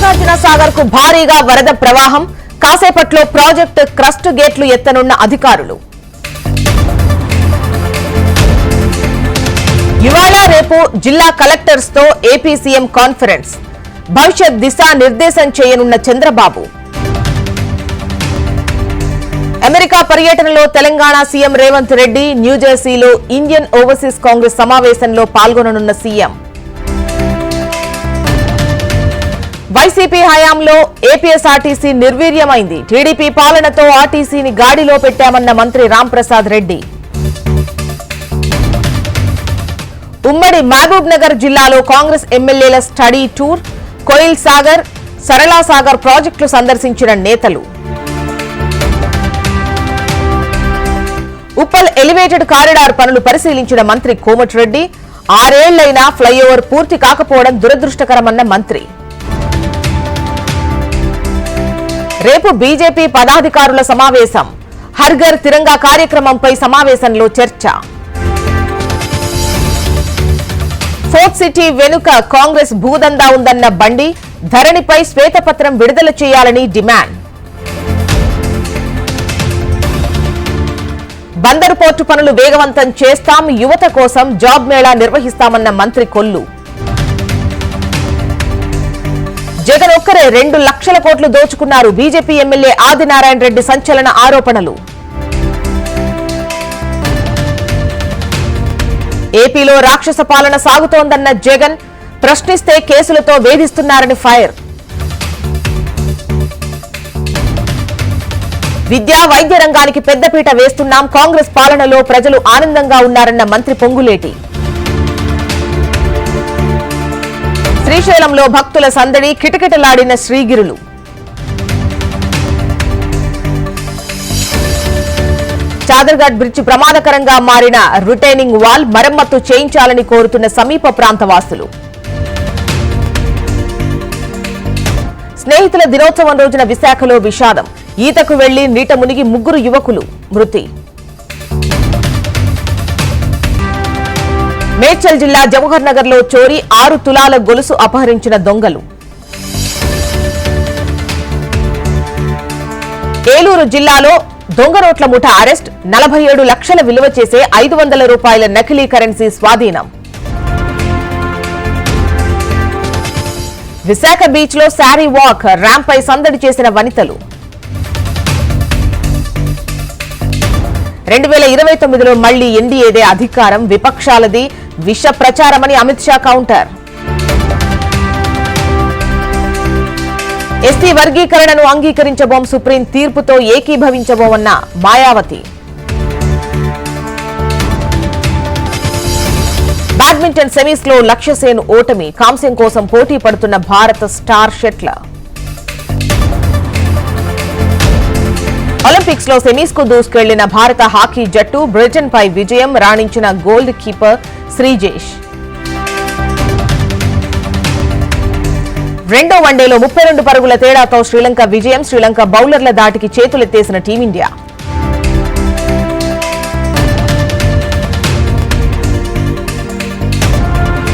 నాగార్జున సాగర్కు భారీగా వరద ప్రవాహం. కాసేపట్లో ప్రాజెక్టు క్రస్ట్ గేట్లు ఎత్తనున్న అధికారులు. ఇవాళ రేపు జిల్లా కలెక్టర్స్తో ఏపీ సీఎం కాన్ఫరెన్స్. భవిష్యత్ దిశా నిర్దేశం చేయనున్న చంద్రబాబు. అమెరికా పర్యటనలో తెలంగాణ సీఎం రేవంత్ రెడ్డి న్యూజెర్సీలో ఇండియన్ ఓవర్సీస్ కాంగ్రెస్ సమావేశంలో పాల్గొననున్న సీఎం. వైసీపీ హయాంలో ఏపీఎస్ఆర్టీసీ నిర్వీర్యమైంది. టీడీపీ పాలనతో ఆర్టీసీని గాడిలో పెట్టామన్న మంత్రి రాంప్రసాద్ రెడ్డి. ఉమ్మడి మహబూబ్ నగర్ జిల్లాలో కాంగ్రెస్ ఎమ్మెల్యేల స్టడీ టూర్ కోయిల్ సాగర్ సరళా సాగర్ ప్రాజెక్టులు సందర్శించిన నేతలు. ఉప్పల్ ఎలివేటెడ్ కారిడార్ పనులు పరిశీలించిన మంత్రి కోమటిరెడ్డి ఆరేళ్ళైనా ఫ్లైఓవర్ పూర్తి కాకపోవడం దురదృష్టకరమన్న మంత్రి. రేపు బీజేపీ పదాధికారుల సమావేశం. హర్ఘర్ తిరంగా కార్యక్రమంపై సమావేశంలో చర్చ. ఫోర్త్ సిటీ వెనుక కాంగ్రెస్ భూదందా ఉందన్న బండి ధరణిపై శ్వేతపత్రం విడుదల చేయాలని డిమాండ్. బందరు పోర్టు పనులు వేగవంతం చేస్తాం యువత కోసం జాబ్ మేళా నిర్వహిస్తామన్న మంత్రి కొల్లు. జగన్ ఒక్కరే రెండు లక్షల కోట్లు దోచుకున్నారు. బీజేపీ ఎమ్మెల్యే ఆదినారాయణ రెడ్డి సంచలన ఆరోపణలు. ఏపీలో రాక్షస పాలన సాగుతోందన్న జగన్ ప్రశ్నిస్తే కేసులతో వేధిస్తున్నారని ఫైర్. విద్యా వైద్య రంగానికి పెద్దపీట వేస్తున్నాం. కాంగ్రెస్ పాలనలో ప్రజలు ఆనందంగా ఉన్నారన్న మంత్రి పొంగులేటి. శ్రీశైలంలో భక్తుల సందడి కిటకిటలాడిన శ్రీగిరులు. చాదర్ఘాట్ బ్రిడ్జి ప్రమాదకరంగా మారిన రిటైనింగ్ వాల్ మరమ్మత్తు చేయించాలని కోరుతున్న సమీప ప్రాంత వాసులు స్నేహితుల దినోత్సవం రోజున విశాఖలో విషాదం. ఈతకు వెళ్ళి నీట మునిగి ముగ్గురు యువకులు మృతి. మేడ్చల్ జిల్లా జవహర్ నగర్లో చోరీ ఆరు తులాల గొలుసు అపహరించిన దొంగలు. ఏలూరు జిల్లాలో దొంగ నోట్ల ముఠ అరెస్ట్ నలభై ఏడు లక్షల విలువ చేసే ఐదు వందల రూపాయల నకిలీ కరెన్సీ స్వాధీనం. విశాఖ బీచ్లో శారీ వాక్ ర్యాంప్ పై సందడి చేసిన వనితలు. రెండు వేల ఇరవై తొమ్మిదిలో మళ్ళీ ఎన్డీఏదే అధికారం విపక్షాలది విష ప్రచారమని అమిత్ షా కౌంటర్. ఎస్టీ వర్గీకరణను అంగీకరించబోం సుప్రీం తీర్పుతో ఏకీభవించబోమన్న మాయావతి. బ్యాడ్మింటన్ సెమీస్లో లక్ష్యసేన్ ఓటమి కాంస్యం కోసం పోటీ పడుతున్న భారత స్టార్ షెట్లర్. ఒలింపిక్స్లో సెమీస్కు దూసుకెళ్ళిన భారత హాకీ జట్టు బ్రిటన్ పై విజయం రాణించిన గోల్డ్ కీపర్ శ్రీజేష్. రెండో వన్డేలో ముప్పై రెండు పరుగుల తేడాతో శ్రీలంక విజయం శ్రీలంక బౌలర్ల దాటికి చేతులెత్తేసిన టీమిండియా.